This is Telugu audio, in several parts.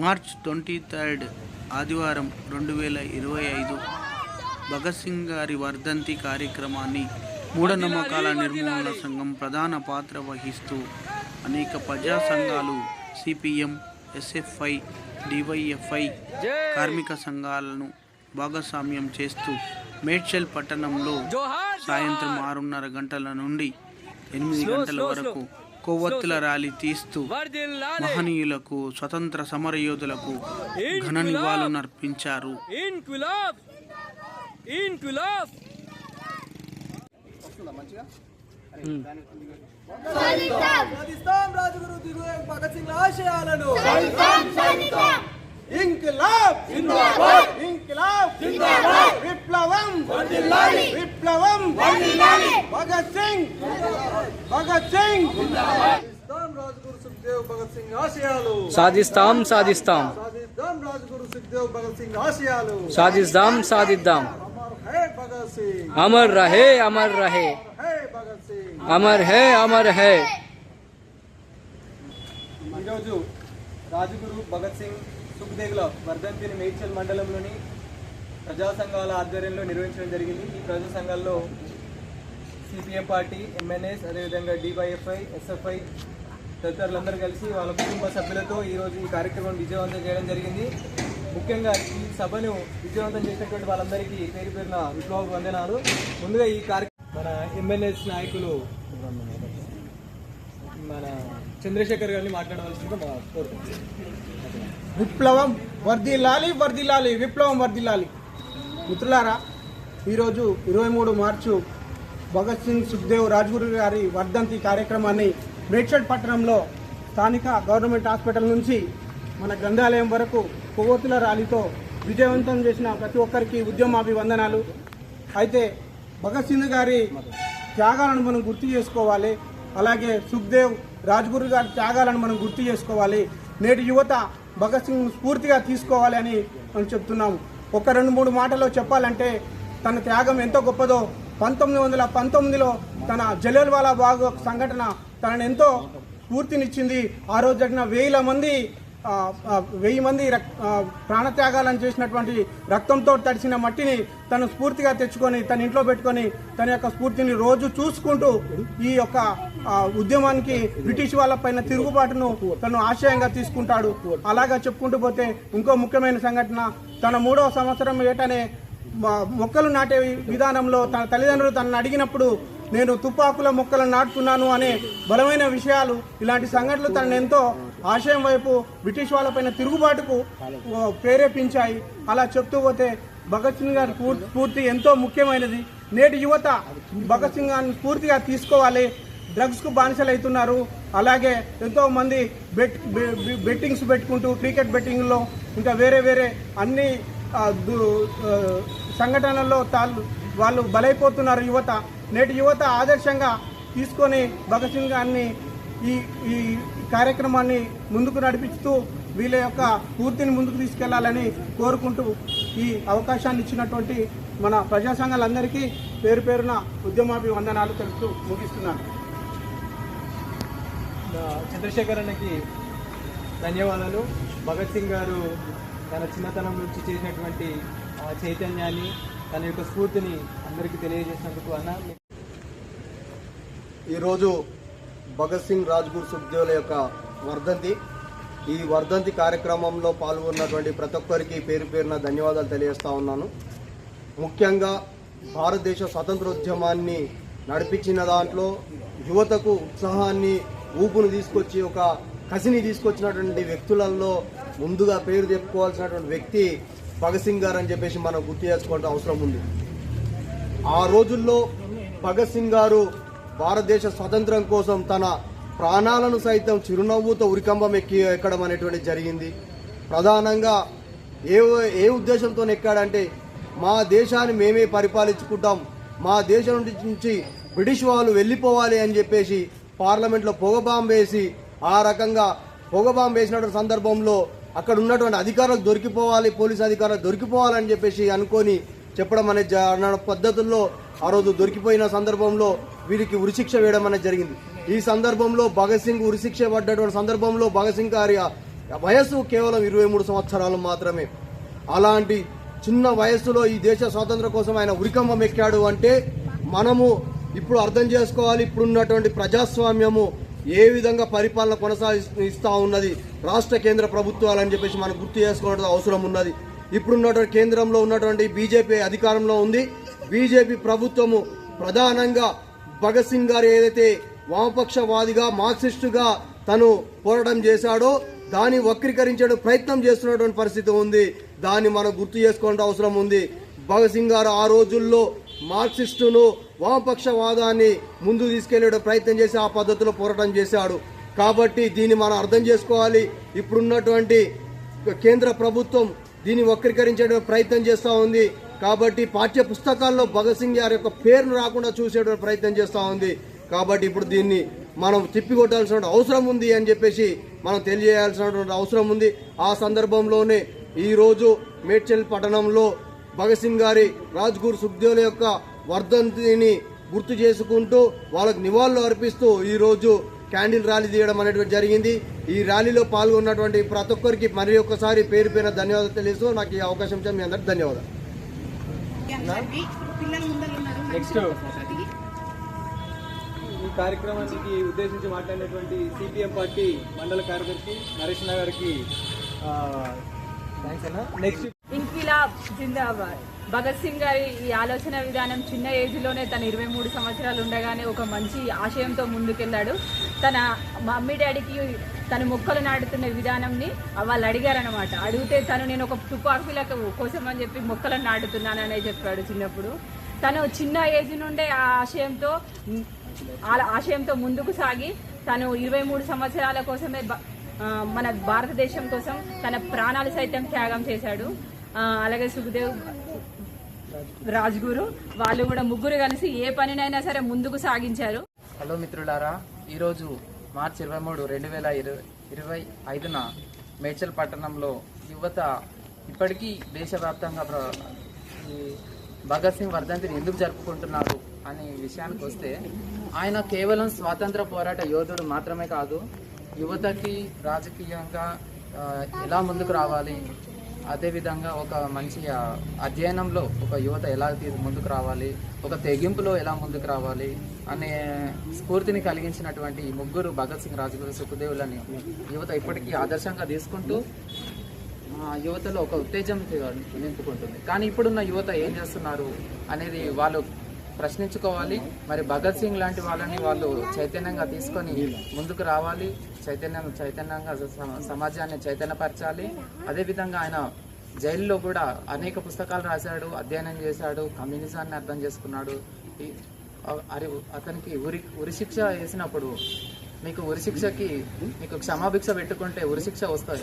మార్చ్ ట్వంటీ థర్డ్ ఆదివారం రెండు వేల ఇరవై ఐదు భగత్ సింగ్ గారి వర్ధంతి కార్యక్రమాన్ని మూఢనమ్మకాల నిర్మూలన సంఘం ప్రధాన పాత్ర వహిస్తూ అనేక ప్రజా సంఘాలు సిపిఎం ఎస్ఎఫ్ఐ డివైఎఫ్ఐ కార్మిక సంఘాలను భాగస్వామ్యం చేస్తూ మేడ్చల్ పట్టణంలో సాయంత్రం ఆరున్నర గంటల నుండి ఎనిమిది గంటల వరకు. కొవ్వొత్తుల ర్యాలీ తీస్తూ మహనీయులకు స్వతంత్ర సమరయోధులకు ఘన నివాళులర్పించారు సింగ్ ఆశయాలను. ఇంకిలాబ్ ఇంకిలాబ్ విప్లవం విప్లవం భగత్ సింగ్! భగత్ సింగ్! రాజగురు సుఖ్దేవ్ భగత్ సింగ్ ఆశయాలు. సాధిస్తాం సాధిస్తాం. సాధిద్దాం రాజగురు సుఖ్దేవ్ భగత్ సింగ్ ఆశయాలు. సాధిస్తాం సాధిద్దాం. అమర్ హే భగత్ సింగ్. అమర్ రహే అమర్ రహే. హే భగత్ సింగ్. అమర్ హే అమర్ హే. ఈరోజు రాజగురు భగత్ సింగ్ సుఖ్దేవ్ల వర్ధంతిని మేడ్చల్ మండలంలోని ప్రజా సంఘాల ఆధ్వర్యంలో నిర్వహించడం జరిగింది. ఈ ప్రజా సంఘాల్లో సిపిఎం పార్టీ ఎంఎన్ఎస్ అదేవిధంగా డివైఎఫ్ఐ ఎస్ఎఫ్ఐ తదితరులందరూ కలిసి వాళ్ళ కుటుంబ సభ్యులతో ఈరోజు ఈ కార్యక్రమం విజయవంతం చేయడం జరిగింది. ముఖ్యంగా ఈ సభను విజయవంతం చేసినటువంటి వాళ్ళందరికీ పేరు పేరున విప్లవ వందనాలు. ముందుగా ఈ కార్యక్రమం మన ఎంఎన్ఎస్ నాయకులు మన చంద్రశేఖర్ గారిని మాట్లాడవలసిందిగా మా కోరుతున్నాం విప్లవం వర్ధిల్లాలి వర్ధిల్లాలి విప్లవం వర్ధిల్లాలి. మిత్రులారా ఈరోజు ఇరవై మూడు మార్చు భగత్ సింగ్ సుఖ్దేవ్ రాజ్గురు గారి వర్ధంతి కార్యక్రమాన్ని మేడ్చల్ పట్టణంలో స్థానిక గవర్నమెంట్ హాస్పిటల్ నుంచి మన గ్రంథాలయం వరకు కొవ్వొత్తుల ర్యాలీతో విజయవంతం చేసిన ప్రతి ఒక్కరికి ఉద్యమాభివందనాలు. అయితే భగత్ సింగ్ గారి త్యాగాలను మనం గుర్తు చేసుకోవాలి. అలాగే సుఖ్దేవ్ రాజ్గురు గారి త్యాగాలను మనం గుర్తు చేసుకోవాలి. నేటి యువత భగత్ సింగ్ స్ఫూర్తిగా తీసుకోవాలి అని మనం చెప్తున్నాము. ఒక రెండు మూడు మాటల్లో చెప్పాలంటే తన త్యాగం ఎంతో గొప్పదో పంతొమ్మిది వందల పంతొమ్మిదిలో తన జలియల్వాలా బాగు సంఘటన తనను ఎంతో స్ఫూర్తినిచ్చింది. ఆ రోజు జరిగిన వేల మంది వెయ్యి మంది రక్- ప్రాణత్యాగాలను చేసినటువంటి రక్తంతో తడిసిన మట్టిని తను స్ఫూర్తిగా తెచ్చుకొని తన ఇంట్లో పెట్టుకొని తన యొక్క స్ఫూర్తిని రోజు చూసుకుంటూ ఈ యొక్క ఉద్యమానికి బ్రిటిష్ వాళ్ళ పైన తిరుగుబాటును తను ఆశయంగా తీసుకుంటాడు. అలాగా చెప్పుకుంటూ పోతే ఇంకో ముఖ్యమైన సంఘటన తన మూడవ సంవత్సరం ఏటనే మొక్కలు నాటే విధానంలో తన తల్లిదండ్రులు తనను అడిగినప్పుడు నేను తుపాకుల మొక్కలను నాటుతున్నాను అనే బలమైన విషయాలు ఇలాంటి సంఘటనలు తనను ఎంతో ఆశయం వైపు బ్రిటిష్ వాళ్ళపైన తిరుగుబాటుకు ప్రేరేపించాయి. అలా చెప్తూ పోతే భగత్ సింగ్ గారి పూర్తి ఎంతో ముఖ్యమైనది. నేటి యువత భగత్ సింగ్ గారిని పూర్తిగా తీసుకోవాలి. డ్రగ్స్కు బానిసలు అవుతున్నారు అలాగే ఎంతో మంది బెట్ బెట్టింగ్స్ పెట్టుకుంటూ క్రికెట్ బెట్టింగ్లో ఇంకా వేరే వేరే అన్ని సంఘటనల్లో తాళ్ళు వాళ్ళు బలైపోతున్నారు యువత. నేటి యువత ఆదర్శంగా తీసుకొని భగత్ సింగ్ గారిని ఈ ఈ కార్యక్రమాన్ని ముందుకు నడిపిస్తూ వీళ్ళ యొక్క పూర్తిని ముందుకు తీసుకెళ్ళాలని కోరుకుంటూ ఈ అవకాశాన్ని ఇచ్చినటువంటి మన ప్రజా సంఘాలందరికీ పేరు పేరున ఉద్యమాభివందనాలు తెలుపుతూ ముగిస్తున్నాను. చంద్రశేఖర్ అన్నకి ధన్యవాదాలు. భగత్ సింగ్ గారు తన చిన్నతనం నుంచి చేసినటువంటి చైతన్యాన్ని తన యొక్క స్ఫూర్తిని అందరికీ తెలియజేసినందుకు అన్న ఈరోజు భగత్ సింగ్ రాజ్గురు సుఖ్దేవుల యొక్క వర్ధంతి. ఈ వర్ధంతి కార్యక్రమంలో పాల్గొన్నటువంటి ప్రతి ఒక్కరికి పేరు పేరున ధన్యవాదాలు తెలియజేస్తా ఉన్నాను. ముఖ్యంగా భారతదేశ స్వతంత్రోద్యమాన్ని నడిపించిన దాంట్లో యువతకు ఉత్సాహాన్ని ఊపును తీసుకొచ్చి ఒక కసిని తీసుకొచ్చినటువంటి వ్యక్తులలో ముందుగా పేరు చెప్పుకోవాల్సినటువంటి వ్యక్తి భగత్ సింగ్ గారు అని చెప్పేసి మనం గుర్తు చేసుకోవాల్సిన అవసరం ఉంది. ఆ రోజుల్లో భగత్ సింగ్ గారు భారతదేశ స్వాతంత్రం కోసం తన ప్రాణాలను సైతం చిరునవ్వుతో ఉరికంబం ఎక్కి ఎక్కడం అనేటువంటి జరిగింది. ప్రధానంగా ఏ ఏ ఉద్దేశంతో ఎక్కాడంటే మా దేశాన్ని మేమే పరిపాలించుకుంటాం మా దేశం నుంచి బ్రిటిష్ వాళ్ళు వెళ్ళిపోవాలి అని చెప్పేసి పార్లమెంట్లో పొగబాంబు వేసి ఆ రకంగా పొగబాంబు వేసినటువంటి సందర్భంలో అక్కడ ఉన్నటువంటి అధికారులకు దొరికిపోవాలి పోలీస్ అధికారులకు దొరికిపోవాలని చెప్పేసి అనుకొని చెప్పడం అనేది అన్న పద్ధతుల్లో ఆ రోజు దొరికిపోయిన సందర్భంలో వీరికి ఉరిశిక్ష వేయడం అనేది జరిగింది. ఈ సందర్భంలో భగత్ సింగ్ ఉరిశిక్ష పడ్డటువంటి సందర్భంలో భగత్ సింగ్ గారి వయసు కేవలం ఇరవై మూడు సంవత్సరాలు మాత్రమే. అలాంటి చిన్న వయస్సులో ఈ దేశ స్వాతంత్రం కోసం ఆయన ఉరికంభం ఎక్కాడు అంటే మనము ఇప్పుడు అర్థం చేసుకోవాలి ఇప్పుడున్నటువంటి ప్రజాస్వామ్యము ఏ విధంగా పరిపాలన కొనసాగిస్తూ ఉన్నది? రాష్ట్ర కేంద్ర ప్రభుత్వాలు అని చెప్పేసి మనం గుర్తు చేసుకోవడం అవసరం ఉన్నది. ఇప్పుడున్నటువంటి కేంద్రంలో ఉన్నటువంటి బీజేపీ అధికారంలో ఉంది. బీజేపీ ప్రభుత్వము ప్రధానంగా భగత్ సింగ్ గారు ఏదైతే వామపక్షవాదిగా మార్క్సిస్టుగా తను పోరాటం చేశాడో దాన్ని వక్రీకరించే ప్రయత్నం చేస్తున్నటువంటి పరిస్థితి ఉంది. దాన్ని మనం గుర్తు చేసుకోవాల్సిన అవసరం ఉంది. భగత్ సింగ్ గారు ఆ రోజుల్లో మార్క్సిస్టును వామపక్షవాదాన్ని ముందు తీసుకెళ్ళే ప్రయత్నం చేసి ఆ పద్ధతిలో పోరాటం చేశాడు. కాబట్టి దీన్ని మనం అర్థం చేసుకోవాలి. ఇప్పుడున్నటువంటి కేంద్ర ప్రభుత్వం దీన్ని వక్రీకరించే ప్రయత్నం చేస్తూ ఉంది. కాబట్టి పాఠ్య పుస్తకాల్లో భగత్ సింగ్ గారి యొక్క పేరును రాకుండా చూసే ప్రయత్నం చేస్తూ ఉంది. కాబట్టి ఇప్పుడు దీన్ని మనం తిప్పికొట్టాల్సిన అవసరం ఉంది అని చెప్పేసి మనం తెలియజేయాల్సినటువంటి అవసరం ఉంది. ఆ సందర్భంలోనే ఈరోజు మేడ్చల్ పట్టణంలో భగత్ సింగ్ గారి రాజ్గురు సుఖ్దేవుల యొక్క వర్ధంతిని గుర్తు చేసుకుంటూ వాళ్ళకు నివాళులు అర్పిస్తూ ఈరోజు క్యాండిల్ ర్యాలీ తీయడం అనేటువంటి జరిగింది. ఈ ర్యాలీలో పాల్గొన్నటువంటి ప్రతి ఒక్కరికి మరి ఒక్కసారి పేరు పేరు ధన్యవాదాలు తెలుస్తూ నాకు ఈ అవకాశం ఇచ్చిన మీ అందరికి ధన్యవాదాలు. నెక్స్ట్ ఈ కార్యక్రమానికి ఉద్దేశించి మాట్లాడినటువంటి సిపిఎం పార్టీ మండల కార్యదర్శి నరేష్ గారికి థ్యాంక్స్ అన్న. నెక్స్ట్ ఇన్కిలాబ్ జిందాబాద్. భగత్ సింగ్ గారి ఈ ఆలోచన విధానం చిన్న ఏజ్లోనే తను తన ఇరవై మూడు సంవత్సరాలు ఉండగానే ఒక మంచి ఆశయంతో ముందుకెళ్ళాడు. తన మమ్మీ డాడీకి తను మొక్కలు నాటుతున్న విధానంని వాళ్ళు అడిగారనమాట అడిగితే తను నేను ఒక తుపాకుల కోసం అని చెప్పి మొక్కలను నాటుతున్నాననే చెప్పాడు చిన్నప్పుడు. తను చిన్న ఏజ్ నుండే ఆ ఆశయంతో ఆ ఆశయంతో ముందుకు సాగి తను ఇరవై మూడు సంవత్సరాల కోసమే మన భారతదేశం కోసం తన ప్రాణాలు సైతం త్యాగం చేశాడు. అలాగే సుఖదేవ్ రాజ్గురు వాళ్ళు కూడా ముగ్గురు కలిసి ఏ పనినైనా సరే ముందుకు సాగించారు. హలో మిత్రులారా ఈరోజు మార్చి ఇరవై మూడు రెండు వేల ఇరవై ఇరవై ఐదున మేడ్చల్ పట్టణంలో యువత ఇప్పటికీ దేశవ్యాప్తంగా ప్ర- భగత్ సింగ్ వర్ధంతిని ఎందుకు జరుపుకుంటున్నారు అనే విషయానికి వస్తే ఆయన కేవలం స్వాతంత్ర పోరాట యోధుడు మాత్రమే కాదు యువతకి రాజకీయంగా ఎలా ముందుకు రావాలి అదేవిధంగా ఒక మంచి అధ్యయనంలో ఒక యువత ఎలా ముందుకు రావాలి ఒక తెగింపులో ఎలా ముందుకు రావాలి అనే స్ఫూర్తిని కలిగించినటువంటి ఈ ముగ్గురు భగత్ సింగ్ రాజగురు సుఖదేవులని యువత ఇప్పటికీ ఆదర్శంగా తీసుకుంటూ యువతలో ఒక ఉత్తేజం నింపుకుంటుంది. కానీ ఇప్పుడున్న యువత ఏం చేస్తున్నారు అనేది వాళ్ళు ప్రశ్నించుకోవాలి. మరి భగత్ సింగ్ లాంటి వాళ్ళని వాళ్ళు చైతన్యంగా తీసుకొని ముందుకు రావాలి. చైతన్యం చైతన్యంగా సమాజాన్ని చైతన్యపరచాలి. అదేవిధంగా ఆయన జైల్లో కూడా అనేక పుస్తకాలు రాశాడు అధ్యయనం చేశాడు కమ్యూనిజాన్ని అర్థం చేసుకున్నాడు. అరి అతనికి ఉరి ఉరిశిక్ష వేసినప్పుడు మీకు ఉరిశిక్షకి నీకు క్షమాభిక్ష పెట్టుకుంటే ఉరిశిక్ష వస్తా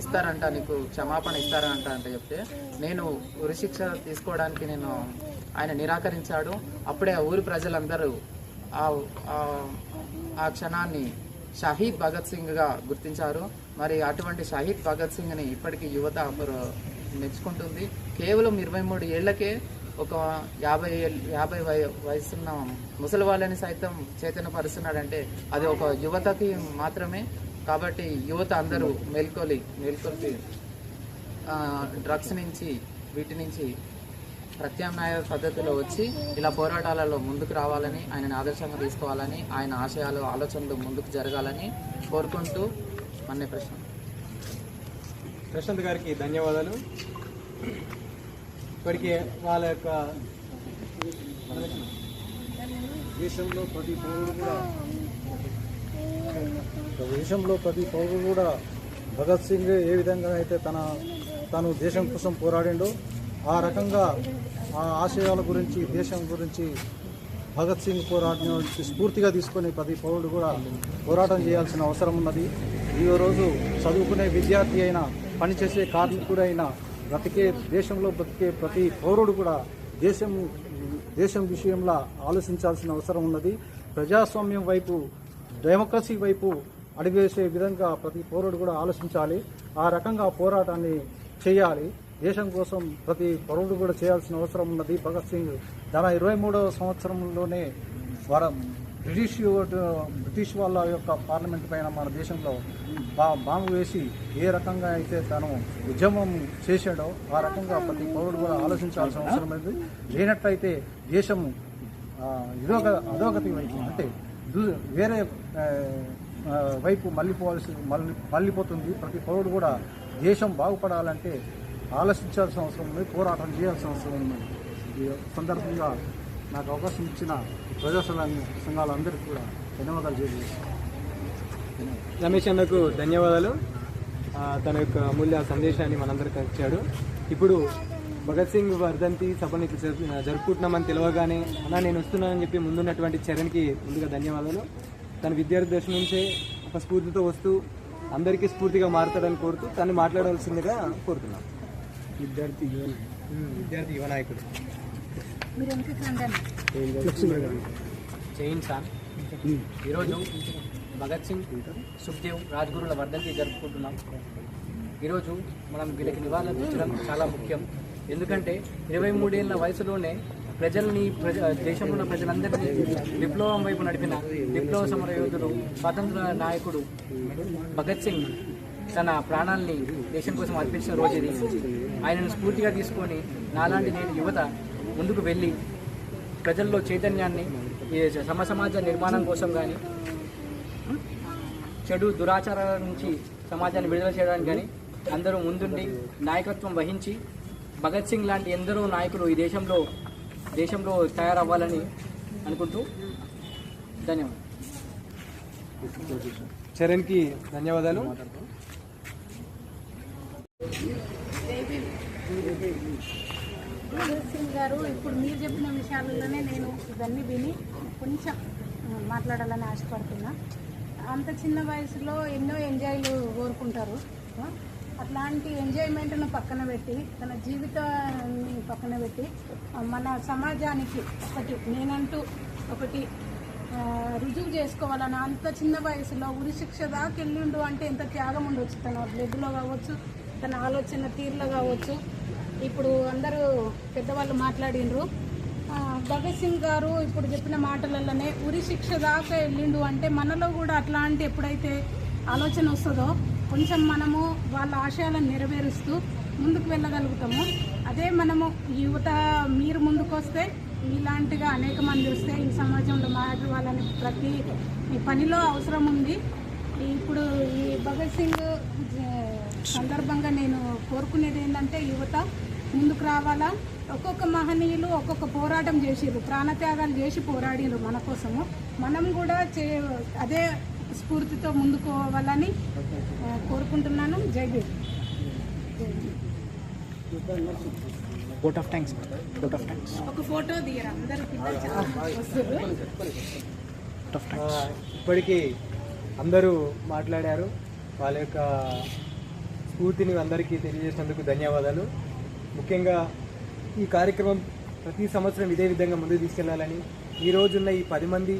ఇస్తారంట నీకు క్షమాపణ ఇస్తారంట అంటే చెప్తే నేను ఉరిశిక్ష తీసుకోవడానికి నేను ఆయన నిరాకరించాడు. అప్పుడే ఆ ఊరి ప్రజలందరూ ఆ ఆ- క్షణాన్ని షహీద్ భగత్ సింగ్గా గుర్తించారు. మరి అటువంటి షహీద్ భగత్ సింగ్ని ఇప్పటికీ యువత మెచ్చుకుంటుంది. కేవలం ఇరవై మూడు ఏళ్ళకే ఒక యాభై ఏళ్ళ- యాభై వయ వయసున్న ముసలి వాళ్ళని సైతం చైతన్యపరుస్తున్నాడంటే అది ఒక యువతకి మాత్రమే. కాబట్టి యువత అందరూ మేల్కొలి మేల్కొల్పి డ్రగ్స్ నుంచి వీటి నుంచి ప్రత్యామ్నాయ పద్ధతిలో వచ్చి ఇలా పోరాటాలలో ముందుకు రావాలని ఆయనని ఆదర్శంగా తీసుకోవాలని ఆయన ఆశయాలు ఆలోచనలు ముందుకు జరగాలని కోరుకుంటూ అనే ప్రశ్న. ప్రశాంత్ గారికి ధన్యవాదాలు. ఇప్పటికే వాళ్ళ యొక్క దేశంలో ప్రతి పౌరుడు కూడా దేశంలో ప్రతి పౌరుడు కూడా భగత్ సింగ్ ఏ విధంగా అయితే తన తను దేశం కోసం పోరాడిండో ఆ రకంగా ఆ ఆశయాల గురించి దేశం గురించి భగత్ సింగ్ పోరాటం నుంచి స్ఫూర్తిగా తీసుకొని ప్రతి పౌరుడు కూడా పోరాటం చేయాల్సిన అవసరం ఉన్నది. ఈ రోజు చదువుకునే విద్యార్థి అయినా పనిచేసే కార్మికుడైనా బ్రతికే దేశంలో బ్రతికే ప్రతి పౌరుడు కూడా దేశం దేశం విషయంలో ఆలోచించాల్సిన అవసరం ఉన్నది. ప్రజాస్వామ్యం వైపు డెమోక్రసీ వైపు అడిగేసే విధంగా ప్రతి పౌరుడు కూడా ఆలోచించాలి. ఆ రకంగా పోరాటాన్ని చేయాలి. దేశం కోసం ప్రతి పౌరుడు కూడా చేయాల్సిన అవసరం ఉన్నది. భగత్ సింగ్ తన ఇరవై మూడవ సంవత్సరంలోనే వర బ్రిటిష్ బ్రిటిష్ వాళ్ళ యొక్క పార్లమెంట్ పైన మన దేశంలో బా బాంబు వేసి ఏ రకంగా అయితే తను ఉద్యమం చేశాడో ఆ రకంగా ప్రతి పౌరుడు కూడా ఆలోచించాల్సిన అవసరం లేదు లేనట్లయితే దేశం ఇదోగ అధోగతి వైపు అంటే వేరే వైపు మళ్ళీపోవాల్సి మళ్ళీ మళ్ళీపోతుంది. ప్రతి పౌరుడు కూడా దేశం బాగుపడాలంటే ఆలోచించాల్సిన అవసరం ఉంది పోరాటం చేయాల్సిన అవసరం ఉంది. ఈ సందర్భంగా నాకు అవకాశం ఇచ్చిన ప్రజా సంఘాలందరికీ కూడా ధన్యవాదాలు తెలియజేస్తాను రమేష్ అన్నకు ధన్యవాదాలు. తన యొక్క అమూల్య సందేశాన్ని మనందరికీ ఇచ్చాడు ఇప్పుడు భగత్ సింగ్ వర్ధంతి సభని జరుపుకుంటున్నామని తెలియగానే అలా నేను వస్తున్నానని చెప్పి ముందున్నటువంటి చరణ్కి ముందుగా ధన్యవాదాలు. తన విద్యార్థి దశ నుంచే ఒక స్ఫూర్తితో వస్తూ అందరికీ స్ఫూర్తిగా మారుతాడని కోరుతూ తను మాట్లాడాల్సిందిగా కోరుతున్నాను విద్యార్థి యువ విద్యార్థి యువ నాయకుడు. జైన్ సార్. ఈరోజు భగత్ సింగ్ సుఖ్దేవ్ రాజ్గురుల వర్ధంతి జరుపుకుంటున్నాం. ఈరోజు మనం వీళ్ళకి నివాళులు అర్పించడం చాలా ముఖ్యం. ఎందుకంటే ఇరవై మూడేళ్ళ వయసులోనే ప్రజల్ని ప్రజ దేశంలో ఉన్న ప్రజలందరినీ విప్లవం వైపు నడిపిన విప్లవ సమర యోధుడు స్వాతంత్ర నాయకుడు భగత్ సింగ్ తన ప్రాణాల్ని దేశం కోసం అర్పించిన రోజు ఇది. ఆయనను స్ఫూర్తిగా తీసుకొని నాలాంటి నేను యువత ముందుకు వెళ్ళి ప్రజల్లో చైతన్యాన్ని సమ సమాజ నిర్మాణం కోసం కానీ చెడు దురాచారాల నుంచి సమాజాన్ని విడుదల చేయడానికి కానీ అందరూ ముందుండి నాయకత్వం వహించి భగత్ సింగ్ లాంటి ఎందరో నాయకులు ఈ దేశంలో దేశంలో తయారవ్వాలని అనుకుంటూ ధన్యవాదాలు. చరణ్కి ధన్యవాదాలు. సింగ్ గారు ఇప్పుడు మీరు చెప్పిన విషయాలలోనే నేను ఇవన్నీ విని కొంచెం మాట్లాడాలని ఆశపడుతున్నా. అంత చిన్న వయసులో ఎన్నో ఎంజాయ్లు కోరుకుంటారు. అట్లాంటి ఎంజాయ్మెంట్ను పక్కన పెట్టి తన జీవితాన్ని పక్కన పెట్టి మన సమాజానికి ఒకటి నేనంటూ ఒకటి రుజువు చేసుకోవాలని అంత చిన్న వయసులో ఉరి శిక్ష దాకా వెళ్ళిండు అంటే ఎంత త్యాగం ఉండొచ్చు? తన బ్లడ్లో కావచ్చు తన ఆలోచన తీరులో కావచ్చు. ఇప్పుడు అందరూ పెద్దవాళ్ళు మాట్లాడిండ్రు భగత్ సింగ్ గారు ఇప్పుడు చెప్పిన మాటలలోనే ఉరి శిక్ష దాకా వెళ్ళిండు అంటే మనలో కూడా అట్లాంటి ఎప్పుడైతే ఆలోచన వస్తుందో కొంచెం మనము వాళ్ళ ఆశయాలను నెరవేరుస్తూ ముందుకు వెళ్ళగలుగుతాము. అదే మనము యువత మీరు ముందుకొస్తే మీలాంటిగా ఇలాంటిగా అనేక మంది వస్తే ఈ సమాజంలో మాట్లాడాలని వాళ్ళని ప్రతి ఈ పనిలో అవసరం ఉంది. ఇప్పుడు ఈ భగత్ సింగ్ సందర్భంగా నేను కోరుకునేది ఏంటంటే యువత ముందుకు రావాలా? ఒక్కొక్క మహనీయులు ఒక్కొక్క పోరాటం చేసిర్రు. ప్రాణత్యాగాలు చేసి పోరాడిర్రు మన కోసము. మనం కూడా చే అదే స్ఫూర్తితో ముందుకు పోవాలని ఆ, కోరుకుంటున్నాను. జై vote of thanks vote of thanks ఒక ఫోటో దిగరు అందరు వస్తారు ఆ, ఇప్పటికీ అందరూ మాట్లాడారు. వాళ్ళ యొక్క స్ఫూర్తిని అందరికీ తెలియజేసినందుకు ధన్యవాదాలు. ముఖ్యంగా ఈ కార్యక్రమం ప్రతి సంవత్సరం ఇదే విధంగా ముందుకు తీసుకెళ్ళాలని ఈ రోజున్న ఈ పది మంది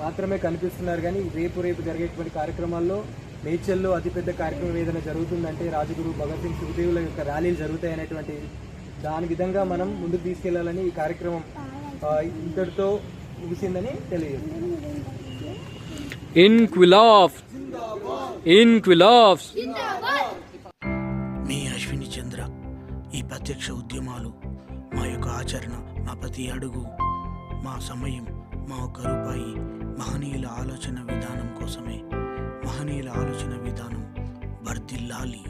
మాత్రమే కనిపిస్తున్నారు కానీ రేపు రేపు జరిగేటువంటి కార్యక్రమాల్లో నేచర్లో అతిపెద్ద కార్యక్రమం ఏదైనా జరుగుతుందంటే రాజగురు భగత్ సింగ్ సుఖదేవుల యొక్క ర్యాలీలు జరుగుతాయనేటువంటి దాని విధంగా మనం ముందుకు తీసుకెళ్ళాలని ఈ కార్యక్రమం ఇంతటితో ముగిసిందని తెలియజేస్తున్నాను. ఇన్క్విలాఫ్ ఇన్క్విలాఫ్స్ మీ అశ్విని చంద్ర ఈ ప్రత్యక్ష ఉద్యమాలు మా యొక్క ఆచరణ మా ప్రతి అడుగు మా సమయం మా ఒక్క రూపాయి మహనీయుల ఆలోచన విధానం కోసమే మహనీయుల ఆలోచన విధానం వర్ధిల్లాలి.